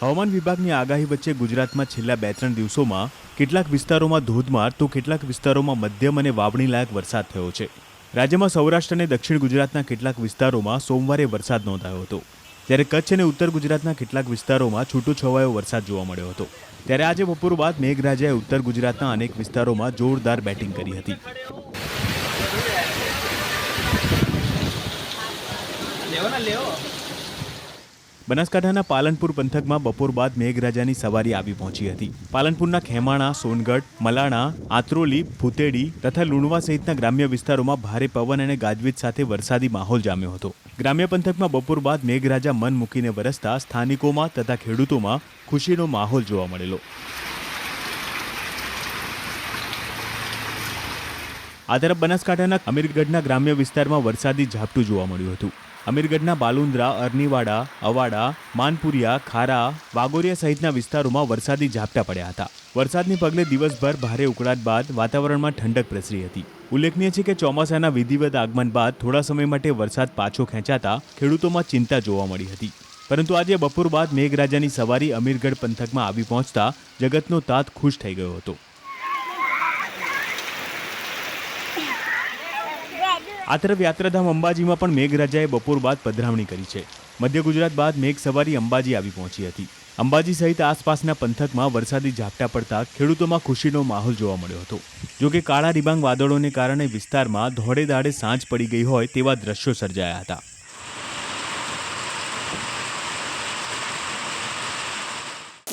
હવામાન વિભાગની આગાહી વચ્ચે ગુજરાતમાં છેલ્લા બે ત્રણ દિવસોમાં કેટલાક વિસ્તારોમાં ધોધમાર તો કેટલાક વિસ્તારોમાં મધ્યમ અને વાવણી લાયક વરસાદ થયો છે. રાજ્યમાં સૌરાષ્ટ્ર અને દક્ષિણ ગુજરાતના કેટલાક વિસ્તારોમાં સોમવારે વરસાદ નોંધાયો હતો. જ્યારે કચ્છ અને ઉત્તર ગુજરાતના કેટલાક વિસ્તારોમાં છૂટોછવાયો વરસાદ જોવા મળ્યો હતો. ત્યારે આજે બપોર બાદ મેઘરાજાએ ઉત્તર ગુજરાતના અનેક વિસ્તારોમાં જોરદાર બેટિંગ કરી હતી. બનાસકાંઠાના પાલનપુર પંથકમાં બપોર બાદ મેઘરાજાની સવારી આવી પહોંચી હતી. પાલનપુરના ખેમાણા, સોનગઢ, મલાણા, આત્રોલી, ભૂતેડી તથા લુણવા સહિતના ગ્રામ્ય વિસ્તારોમાં ભારે પવન અને ગાજવીજ સાથે વરસાદી માહોલ જામ્યો હતો. ગ્રામ્ય પંથકમાં બપોર બાદ મેઘરાજા મન મૂકીને વરસતા સ્થાનિકોમાં તથા ખેડૂતોમાં ખુશીનો માહોલ જોવા મળેલો. આ તરફ બનાસકાંઠાના અમીરગઢના ગ્રામ્ય વિસ્તારમાં વરસાદી ઝાપટું જોવા મળ્યું હતું. અમીરગઢના બાલુંદ્રા, અરનીવાડા, અવાડા, માનપુરિયા, ખારા, વાગોરિયા સહિતના વિસ્તારોમાં વરસાદી ઝાપટા પડ્યા હતા. વરસાદને પગલે દિવસભર ભારે ઉકળાટ બાદ વાતાવરણમાં ઠંડક પ્રસરી હતી. ઉલ્લેખનીય છે કે ચોમાસાના વિધિવત આગમન બાદ થોડા સમય માટે વરસાદ પાછો ખેંચાતા ખેડૂતોમાં ચિંતા જોવા મળી હતી. પરંતુ આજે બપોર બાદ મેઘરાજાની સવારી અમીરગઢ પંથકમાં આવી પહોંચતા જગતનો તાત ખુશ થઈ ગયો હતો. આ તરફ યાત્રાધામ અંબાજીમાં પણ મેઘરાજાએ બપોર બાદ પધરામણી કરી છે. મધ્ય ગુજરાત બાદ મેઘ સવારી અંબાજી આવી પહોંચી હતી. અંબાજી સહિત આસપાસના પંથકમાં વરસાદી ઝાપટા પડતા ખેડૂતોમાં ખુશીનો માહોલ જોવા મળ્યો હતો. જો કે કાળા ડિબાંગ વાદળોને કારણે વિસ્તારમાં ધોળે દાડે સાંજ પડી ગઈ હોય તેવા દ્રશ્યો સર્જાયા હતા.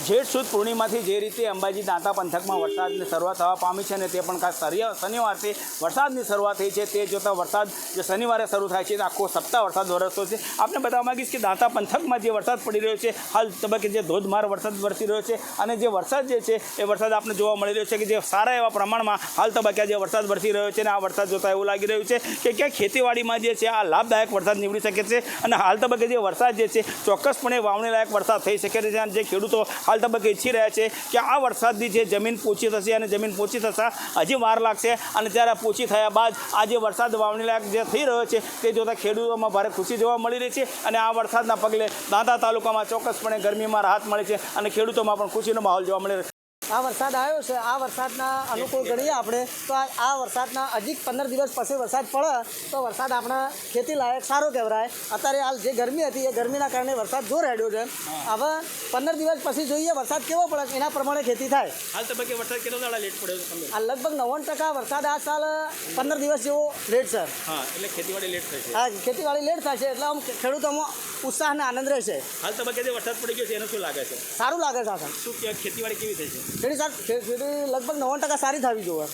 જેઠ સુદ પૂર્ણિમાથી જે રીતે અંબાજી દાંતા પંથકમાં વરસાદની શરૂઆત થવા પામી છે અને તે પણ ખાસ શનિ- શનિવારથી વરસાદની શરૂઆત થઈ છે. તે જોતાં વરસાદ જે શનિવારે શરૂ થાય છે, તો આખો સપ્તાહ વરસાદ વરસતો છે. આપણે બતાવવા માગીશ કે દાંતા પંથકમાં જે વરસાદ પડી રહ્યો છે, હાલ તબક્કે જે ધોધમાર વરસાદ વરસી રહ્યો છે અને જે વરસાદ જે છે, એ વરસાદ આપણે જોવા મળી રહ્યો છે કે જે સારા એવા પ્રમાણમાં હાલ તબક્કે જે વરસાદ વરસી રહ્યો છે અને આ વરસાદ જોતાં એવું લાગી રહ્યું છે કે ક્યાં ખેતીવાડીમાં જે છે, આ લાભદાયક વરસાદ નીવડી શકે છે અને હાલ તબક્કે જે વરસાદ જે છે, ચોક્કસપણે વાવણી લાયક વરસાદ થઈ શકે છે. અને જે ખેડૂતો હાલ તબક્કે ઈચ્છી રહ્યા છે કે આ વરસાદની જે જમીન પોચી થશે અને જમીન પોચી થશે હજી વાર લાગશે. અને ત્યારે પોચી થયા બાદ આ જે વરસાદ વાવણી લાયક જે થઈ રહ્યો છે તે જોતાં ખેડૂતોમાં ભારે ખુશી જોવા મળી રહી છે અને આ વરસાદના પગલે દાંતા તાલુકામાં ચોક્કસપણે ગરમીમાં રાહત મળે છે અને ખેડૂતોમાં પણ ખુશીનો માહોલ જોવા મળી રહ્યો છે. આ વરસાદ આવ્યો છે. આ વરસાદના અનુકૂળ ગણીએ આપણે. તો આ આ વરસાદના હજી પંદર દિવસ પછી વરસાદ પડે તો વરસાદ આપણા ખેતી લાયક સારો કહેવાય. અત્યારે હાલ જે ગરમી હતી એ ગરમીના કારણે વરસાદ જોર હેડ્યો છે. હવે પંદર દિવસ પછી જોઈએ વરસાદ કેવો પડે એના પ્રમાણે ખેતી થાય. હાલ તબક્કે વરસાદ કેટલો દાડા લેટ પડ્યો છે આ લગભગ નવ્વાણું ટકા વરસાદ આ સાલ પંદર દિવસ જેવો લેટ છે. હા એટલે ખેતીવાડી લેટ થશે હા ખેતીવાડી લેટ થશે એટલે આમ ખેડૂતોમાં ઉત્સાહ અને આનંદ રહેશે. હાલ તબક્કે જે વરસાદ પડી ગયો છે એનું શું લાગે છે? સારું લાગે છે શું ખેતીવાડી કેવી થઈ છે? ખેડી સાહેબ ખેડી લગભગ નવ્વાણું ટકા સારી થવી જોઈએ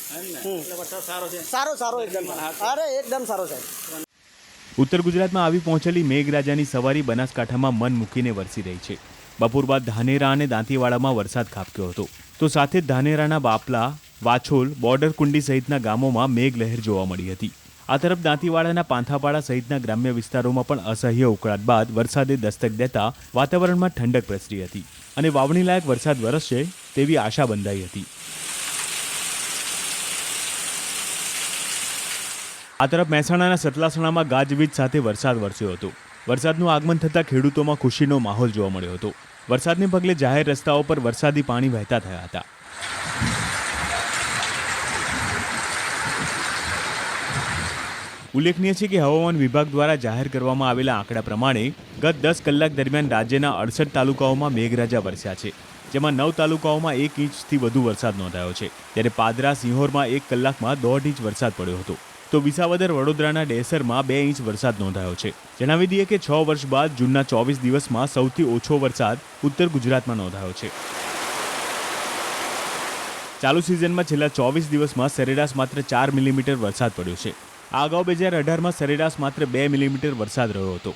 સારો સારો સારો એકદમ. અરે એકદમ સારો સાહેબ ઉત્તર ગુજરાતમાં આવી પહોંચેલી મેઘરાજાની સવારી બનાસકાંઠામાં મન મૂકીને વરસી રહી છે. બપોર બાદ ધાનેરા અને દાંતીવાડામાં વરસાદ ખાબક્યો હતો. તો સાથે જ ધાનેરાના બાપલા વાછોલ બોર્ડર કુંડી સહિતના ગામોમાં મેઘલહેર જોવા મળી હતી. આ તરફ દાંતીવાડાના પાંથાપાડા સહિતના ગ્રામ્ય વિસ્તારોમાં પણ અસહ્ય ઉકળાટ બાદ વરસાદે દસ્તક દેતા વાતાવરણમાં ઠંડક પ્રસરી હતી. અને વાવણી લાયક વરસાદ વરસશે તેવી આશા બંધાઈ હતી. આ તરફ મહેસાણાના સતલાસણામાં ગાજવીજ સાથે વરસાદ વરસ્યો હતો. વરસાદનું આગમન થતાં ખેડૂતોમાં ખુશીનો માહોલ જોવા મળ્યો હતો. વરસાદને પગલે જાહેર રસ્તાઓ પર વરસાદી પાણી વહેતા થયા હતા. ઉલ્લેખનીય છે કે હવામાન વિભાગ દ્વારા જાહેર કરવામાં આવેલા આંકડા પ્રમાણે ગત દસ કલાક દરમિયાન રાજ્યના અડસઠ તાલુકાઓમાં મેઘરાજા વરસ્યા છે. જેમાં નવ તાલુકાઓમાં એક ઇંચથી વધુ વરસાદ નોંધાયો છે. ત્યારે પાદરા, સિંહોરમાં એક કલાકમાં દોઢ ઇંચ વરસાદ પડ્યો હતો. તો વિસાવદર, વડોદરાના ડેસરમાં બે ઇંચ વરસાદ નોંધાયો છે. જણાવી દઈએ કે છ વર્ષ બાદ જૂનના ચોવીસ દિવસમાં સૌથી ઓછો વરસાદ ઉત્તર ગુજરાતમાં નોંધાયો છે. ચાલુ સિઝનમાં છેલ્લા ચોવીસ દિવસમાં સરેરાશ માત્ર ચાર મિલીમીટર વરસાદ પડ્યો છે. આ અગાઉ બે હજાર અઢારમાં સરેરાશ માત્ર બે મિલીમીટર વરસાદ રહ્યો હતો.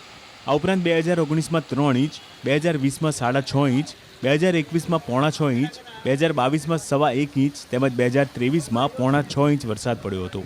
આ ઉપરાંત બે હજાર ઓગણીસમાં ત્રણ ઇંચ, બે હજાર વીસમાં સાડા છ ઇંચ, બે હજાર એકવીસમાં પોણા છ ઇંચ, બે હજાર બાવીસમાં સવા એક ઇંચ તેમજ બે હજાર ત્રેવીસમાં પોણા છ ઇંચ વરસાદ પડ્યો હતો.